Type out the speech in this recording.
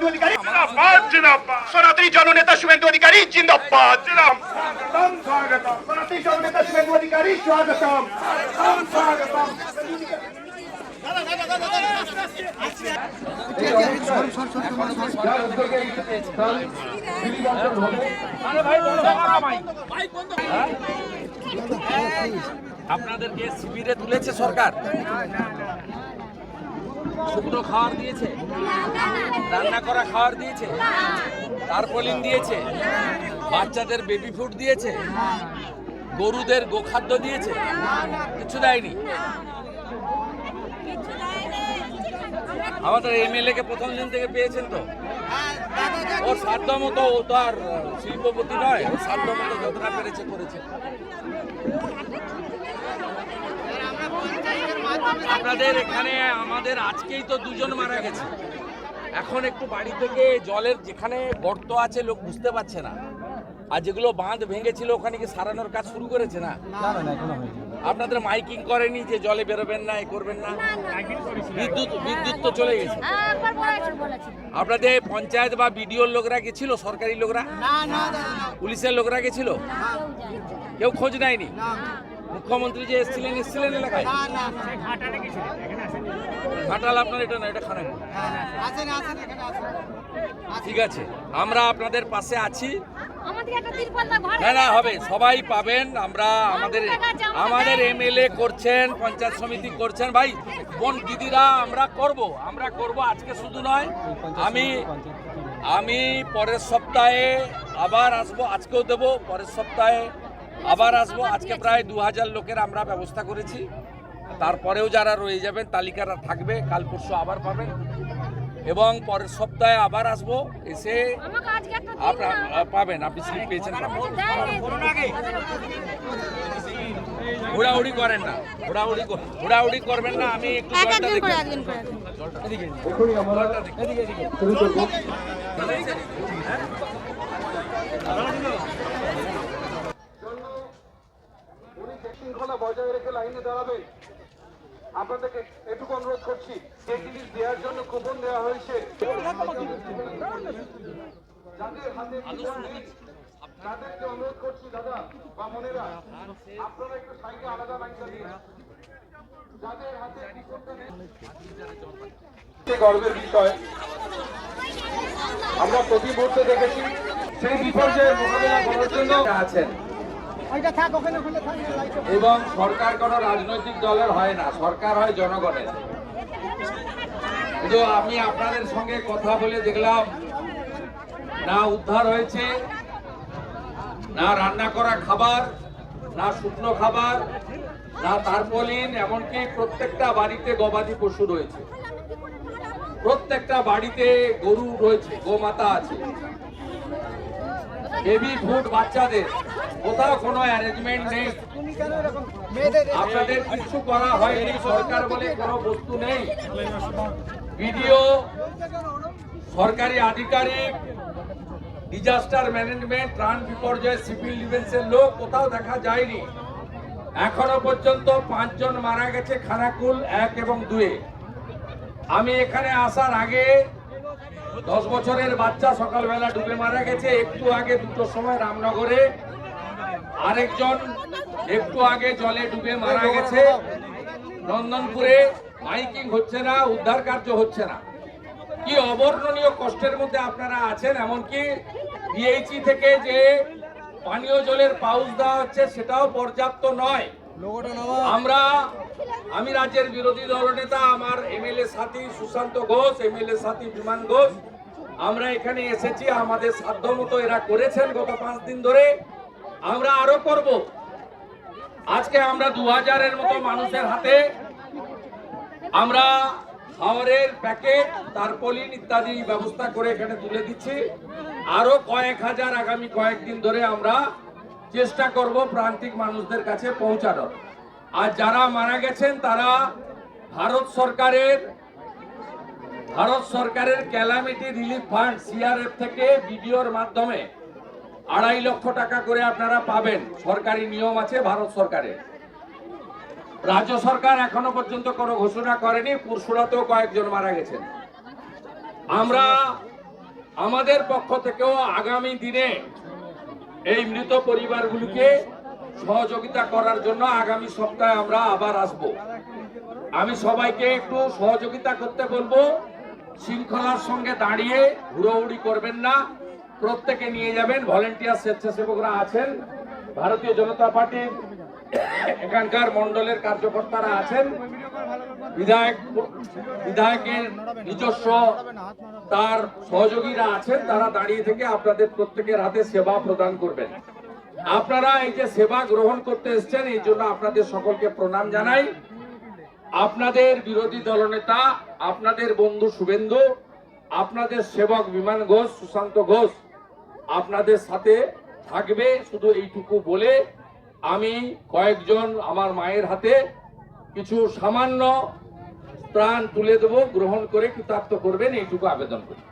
শুভেন্দু অধিকারী। জিন্দাবাদ জিন্দাবাদ। জননেতা শুভেন্দু অধিকারী, জিন্দাবাদ। জিন্দাবাদ স্বাগতম জননেতা শুভেন্দু অধিকারী আপনাদেরকে শিবিরে তুলেছে সরকার। শুকনো খাবার দিয়েছে? রান্না করা খাবার দিয়েছে? তারপলিন দিয়েছে? বাচ্চাদের বেবি ফুড দিয়েছে? গরুদের গোখাদ্য দিয়েছে? কিছু দেয়নি? আমাদের এমএলএ কে প্রথম দিন থেকে পেয়েছেন তো? ওর সাধ্য মতো ও তো আর শিল্পপতি নয় সাধ্য মতো যতটা পেরেছে, করেছে। আপনাদের এখানে আমাদের আজকেই তো দুজন মারা গেছে। এখন একটু বাড়ি থেকে জলের যেখানে গর্ত আছে লোক বুঝতে পারছে না। আর যেগুলো বাঁধ ভেঙেছিল ওখানে কি সারানোর কাজ শুরু করেছে না? আপনাদের মাইকিং করেনি যে জলে বেরোবেন না এ করবেন না? বিদ্যুৎ বিদ্যুৎ তো চলে গেছে। আপনাদের পঞ্চায়েত বা বিডিওর লোকরা গেছিল? সরকারি লোকরা? পুলিশের লোকরা গেছিল? কেউ খোঁজ নেয়নি? মুখ্যমন্ত্রী যে এসেছিলেন এসেছিলেন এলাকায়? ঘাটাল আপনার এটা না এটা খারাপ। ঠিক আছে আমরা আপনাদের পাশে আছি। আমাদের একটা তিরপল দা ঘর না না হবে সবাই পাবেন আমরা আমাদের আমাদের এমএলএ করছেন পঞ্চায়েত সমিতি করছেন। ভাই কোন দিদিরা আমরা করব? আমরা করব আজকে শুধু নয় আমি আমি পরের সপ্তাহে আবার আসব আজকেও দেবো পরের সপ্তাহে আবার আসব। আজকে প্রায় দু হাজার লোকের আমরা ব্যবস্থা করেছি। তারপরেও যারা রয়ে যাবেন তালিকারা থাকবে। কাল পরশু আবার পাবেন। এবং পরের সপ্তাহে আবার আসব। এসে। পাবেন। আপনি স্লিপ পেয়েছেন। দেয়নি। করেন না। কর- ঘোরাঘুরি করবেন না। আমি একটু এক জলটা দেখি। করে একদিন করে একদিন। জলটা দেখি। উনি শৃঙ্খলা বজায় রেখে লাইনে দাঁড়াবেন আপনাদেরকে এটুকু অনুরোধ করছি, যে জিনিস দেওয়ার জন্য কুপন দেওয়া হয়েছে, যাদের হাতে তাদেরকে অনুরোধ করছি দাদা বা মনেরা আপনারা একটু সাইডে আলাদা লাইনটা দিন গর্বের বিষয়। আমরা প্রতি মুহূর্তে দেখেছি, সেই বিপর্যয়ের মোকাবিলা করার জন্য আছেন এবং সরকার কোনো রাজনৈতিক দলের হয় না, সরকার হয় জনগণের। কিন্তু আমি আপনাদের সঙ্গে কথা বলে দেখলাম, না উদ্ধার হয়েছে, না রান্না করা খাবার, না শুকনো খাবার, না তারপলিন এমনকি প্রত্যেকটা বাড়িতে গবাদি পশু রয়েছে। প্রত্যেকটা বাড়িতে গরু রয়েছে, গোমাতা আছে। বেবি ফুড বাচ্চাদের। কোথাও কোনো অ্যারেঞ্জমেন্ট নেই। আপনাদের কিছু করা হয়নি, সরকার বলে কোনো বস্তু নেই। ভিডিও, সরকারি আধিকারিক ডিজাস্টার ম্যানেজমেন্ট ত্রাণ বিপর্যয় সিভিল ডিফেন্সের লোক কোথাও দেখা যায়নি। এখনও পর্যন্ত পাঁচজন মারা গেছে খানাকুল এক এবং দুয়ে। আমি এখানে আসার আগে দশ বছরের বাচ্চা সকালবেলা ডুবে মারা গেছে। একটু আগে দুটোর সময় রামনগরে আরেকজন একটু আগে জলে ডুবে মারা গেছে। নন্দনপুরে মাইকিং হচ্ছে না উদ্ধার কার্য হচ্ছে না। কি অবর্ণনীয় কষ্টের মধ্যে আপনারা আছেন এমনকি বিএইচি থেকে যে পানীয় জলের পাউচ দেওয়া হচ্ছে সেটাও পর্যাপ্ত নয়। আমরা আমি রাজ্যের বিরোধী দলনেতা আমার এমএলএ সাথী সুশান্ত ঘোষ, এমএলএ সাথী বিমান ঘোষ। আমরা এখানে এসেছি, আমাদের সাধ্য মতো এরা করেছেন গত পাঁচ দিন ধরে। আমরা আরও করব। আজকে আমরা দু হাজারের মতো মানুষের হাতে আমরা খাবারের প্যাকেট তারপলিন ইত্যাদি ব্যবস্থা করে এখানে তুলে দিচ্ছি। আরও কয়েক হাজার আগামী কয়েকদিন ধরে আমরা চেষ্টা করব প্রান্তিক মানুষদের কাছে পৌঁছানোর। আর যারা মারা গেছেন, তারা ভারত সরকারের ভারত সরকারের ক্যালামিটি রিলিফ ফান্ড সিআরএফ থেকে বিডিওর মাধ্যমে আড়াই লক্ষ টাকা করে আপনারা পাবেন। সরকারি নিয়ম আছে ভারত সরকারের। রাজ্য সরকার এখনও পর্যন্ত কোনো ঘোষণা করেনি, পুরসুরাতেও কয়েকজন মারা গেছেন। আমরা আমাদের পক্ষ থেকেও আগামী দিনে এই মৃত পরিবারগুলিকে সহযোগিতা করার জন্য আগামী সপ্তাহে আমরা আবার আসব। আমি সবাইকে একটু সহযোগিতা করতে বলব। শৃঙ্খলার সঙ্গে দাঁড়িয়ে হুড়োহুড়ি করবেন না। প্রত্যেকে নিয়ে যাবেন। ভলেন্টিয়ার স্বেচ্ছাসেবকরা আছেন। ভারতীয় জনতা পার্টির এখানকার মন্ডলের কার্যকর্তারা আছেন। বিধায়ক, বিধায়কের নিজস্ব তার সহযোগীরা আছেন। তারা দাঁড়িয়ে থেকে আপনাদের প্রত্যেকের হাতে সেবা প্রদান করবেন। আপনারা এই যে সেবা গ্রহণ করতে এসেছেন, এই জন্য আপনাদের সকলকে প্রণাম জানাই। আপনাদের বিরোধী দলনেতা আপনাদের বন্ধু শুভেন্দু, আপনাদের সেবক বিমান ঘোষ, সুশান্ত ঘোষ, আপনাদের সাথে থাকবে শুধু এইটুকু বলে আমি কয়েকজন আমার মায়ের হাতে কিছু সামান্য ত্রাণ তুলে দেবো, গ্রহণ করে কৃতার্থ করবেন, এইটুকু আবেদন করি।